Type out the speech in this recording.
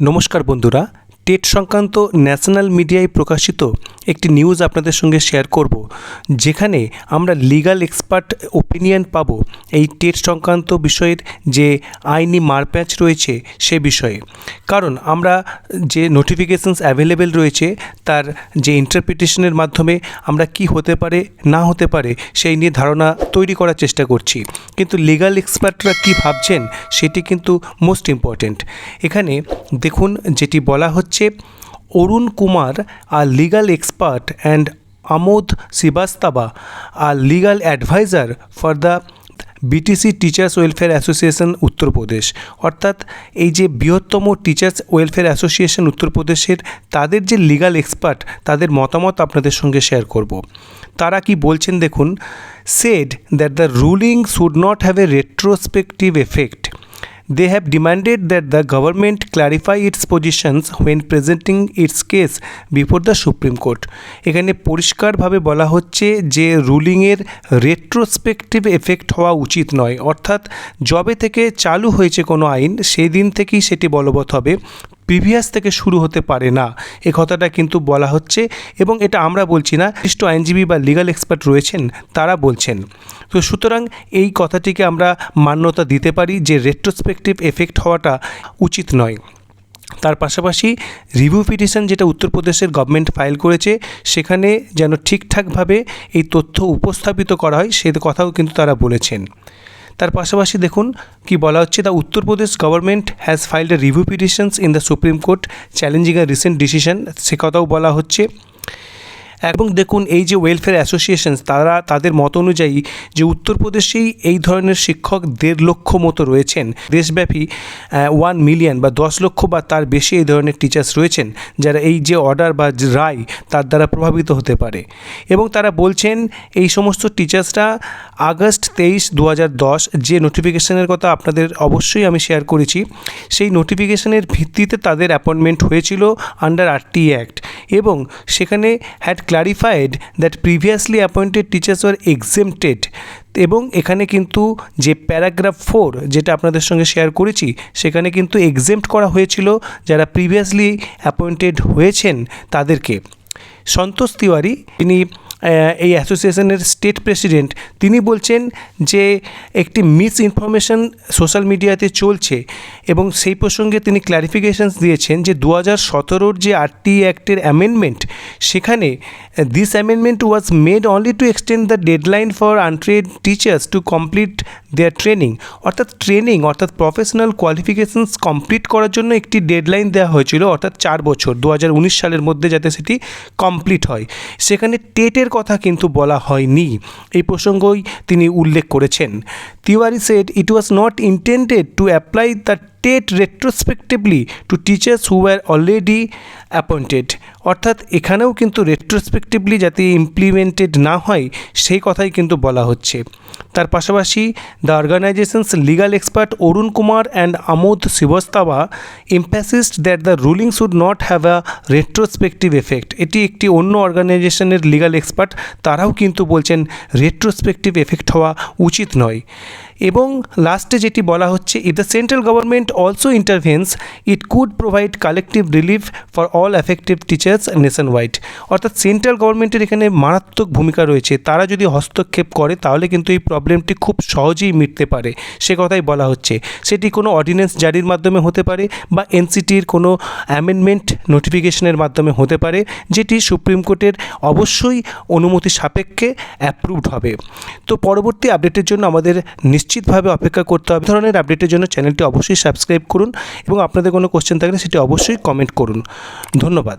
নমস্কার বন্ধুরা টেট সংক্রান্ত ন্যাশনাল মিডিয়ায় প্রকাশিত একটি নিউজ আপনাদের সঙ্গে শেয়ার করব, যেখানে আমরা লিগ্যাল এক্সপার্ট ওপিনিয়ন পাবো এই টেট সংক্রান্ত বিষয়ের যে আইনি মারপ্যাচ রয়েছে সে বিষয়ে। কারণ আমরা যে নোটিফিকেশনস অ্যাভেলেবেল রয়েছে, তার যে ইন্টারপ্রিটেশনের মাধ্যমে আমরা কি হতে পারে, না হতে পারে, সেই নিয়ে ধারণা তৈরি করার চেষ্টা করছি। কিন্তু লিগ্যাল এক্সপার্টরা কি ভাবছেন, সেটি কিন্তু মোস্ট ইম্পর্ট্যান্ট এখানে দেখুন, যেটি বলা হচ্ছে Arun Kumar are legal expert and Amod Srivastava are legal adviser for the BTC teachers welfare association Uttar Pradesh অর্থাৎ এই যে বৃহত্তম টিচার্স ওয়েলফেয়ার অ্যাসোসিয়েশন উত্তরপ্রদেশের তাদের যে লিগ্যাল এক্সপার্ট তাদের মতামত আপনাদের সঙ্গে শেয়ার করব। তারা কি বলছেন দেখুন said that the ruling should not have a retrospective effect They have demanded that the government clarify its positions when presenting its case before the Supreme Court. এখানে পরিষ্কারভাবে বলা হচ্ছে যে রুলিংয়ের রেট্রোস্পেকটিভ এফেক্ট হওয়া উচিত নয় অর্থাৎ যবে থেকে চালু হয়েছে কোনো আইন সেই দিন থেকেই সেটি বলবৎ হবে প্রিভিয়াস থেকে শুরু হতে পারে না। এ কথাটা কিন্তু বলা হচ্ছে এবং এটা আমরা বলছি না বিশিষ্ট আইনজীবী বা লিগাল এক্সপার্ট রয়েছেন, তারা বলছেন। তো সুতরাং এই কথাটিকে আমরা মান্যতা দিতে পারি যে রেট্রোস্পেক্টিভ এফেক্ট হওয়াটা উচিত নয়। তার পাশাপাশি রিভিউ পিটিশন যেটা উত্তরপ্রদেশের গভর্নমেন্ট ফাইল করেছে, সেখানে যেন ঠিকঠাকভাবে এই তথ্য উপস্থাপিত করা হয়, সে কথাও কিন্তু তারা বলেছেন। তার পাশাপাশি দেখুন কি বলা হচ্ছে the Uttar Pradesh government has filed a review petitions in the Supreme Court challenging a recent decision সে কথাও বলা হচ্ছে। এবং দেখুন, এই যে ওয়েলফেয়ার অ্যাসোসিয়েশনস তারা তাদের মত অনুযায়ী যে উত্তরপ্রদেশেই এই ধরনের শিক্ষক দেড় লক্ষ মতো রয়েছেন, দেশব্যাপী ওয়ান মিলিয়ন বা দশ লক্ষ বা তার বেশি এই ধরনের টিচার্স রয়েছেন, যারা এই যে অর্ডার বা রায়, তার দ্বারা প্রভাবিত হতে পারে। এবং তারা বলছেন, এই সমস্ত টিচার্সরা আগস্ট তেইশ দু দশ যে নোটিফিকেশনের কথা আপনাদের অবশ্যই আমি শেয়ার করেছি, সেই নোটিফিকেশনের ভিত্তিতে তাদের অ্যাপয়েন্টমেন্ট হয়েছিল আন্ডার আরটি অ্যাক্ট এবং সেখানে had clarified that previously appointed teachers were exempted এবং এখানে কিন্তু যে প্যারাগ্রাফ ফোর যেটা আপনাদের সঙ্গে শেয়ার করেছি, সেখানে কিন্তু এক্সেমট করা হয়েছিল যারা প্রিভিয়াসলি অ্যাপয়েন্টেড হয়েছেন তাদেরকে। সন্তোষ তিওয়ারি, তিনি এই অ্যাসোসিয়েশনের স্টেট প্রেসিডেন্ট তিনি বলছেন যে একটি মিস ইনফরমেশন সোশ্যাল মিডিয়াতে চলছে এবং সেই প্রসঙ্গে তিনি ক্ল্যারিফিকেশনস দিয়েছেন যে দু হাজার সতেরোর যে আরটি অ্যাক্টের অ্যামেন্ডমেন্ট সেখানে this amendment was made only to extend the deadline for untrained teachers to complete their training অর্থাৎ ট্রেনিং অর্থাৎ প্রফেশনাল কোয়ালিফিকেশনস কমপ্লিট করার জন্য একটি ডেডলাইন দেওয়া হয়েছিল, অর্থাৎ চার বছর দু হাজার উনিশ সালের মধ্যে যাতে সেটি কমপ্লিট হয়। সেখানে টেটের কথা কিন্তু বলা হয়নি। এই প্রসঙ্গই তিনি উল্লেখ করেছেন। Tiwari said it was not intended to apply the TET retrospectively to teachers who are already appointed অর্থাৎ এখানেও কিন্তু রেট্রোস্পেক্টিভলি যাতে ইমপ্লিমেন্টেড না হয়, সেই কথাই কিন্তু বলা হচ্ছে। তার পাশাপাশি the organisations legal expert Arun Kumar and Amod Srivastava emphasised that the ruling should not have a retrospective effect এটি একটি অন্য অর্গানাইজেশনের লিগাল এক্সপার্ট তারাও কিন্তু বলছেন রেট্রোস্পেক্টিভ এফেক্ট হওয়া উচিত নয়। এবং লাস্টে যেটি বলা হচ্ছে if the central government also intervenes it could provide collective relief for all effective teachers nationwide অর্থাৎ সেন্ট্রাল গভর্নমেন্টের এখানে মারাত্মক ভূমিকা রয়েছে। তারা যদি হস্তক্ষেপ করে, তাহলে কিন্তু এই প্রবলেমটি খুব সহজেই মিটতে পারে। সে কথাই বলা হচ্ছে। সেটি কোনো অর্ডিন্যান্স জারির মাধ্যমে হতে পারে বা এনসিটির কোনো অ্যামেন্ডমেন্ট নোটিফিকেশনের মাধ্যমে হতে পারে, যেটি সুপ্রিম কোর্টের অবশ্যই অনুমতি সাপেক্ষে অ্যাপ্রুভড হবে। তো পরবর্তী আপডেটের জন্য আমাদের নিশ্চিতভাবে অপেক্ষা করতে হবে। ধরনের আপডেটের জন্য চ্যানেলটি অবশ্যই সাবস্ক্রাইব করুন এবং আপনাদের কোনো কোশ্চেন থাকলে সেটি অবশ্যই কমেন্ট করুন। ধন্যবাদ।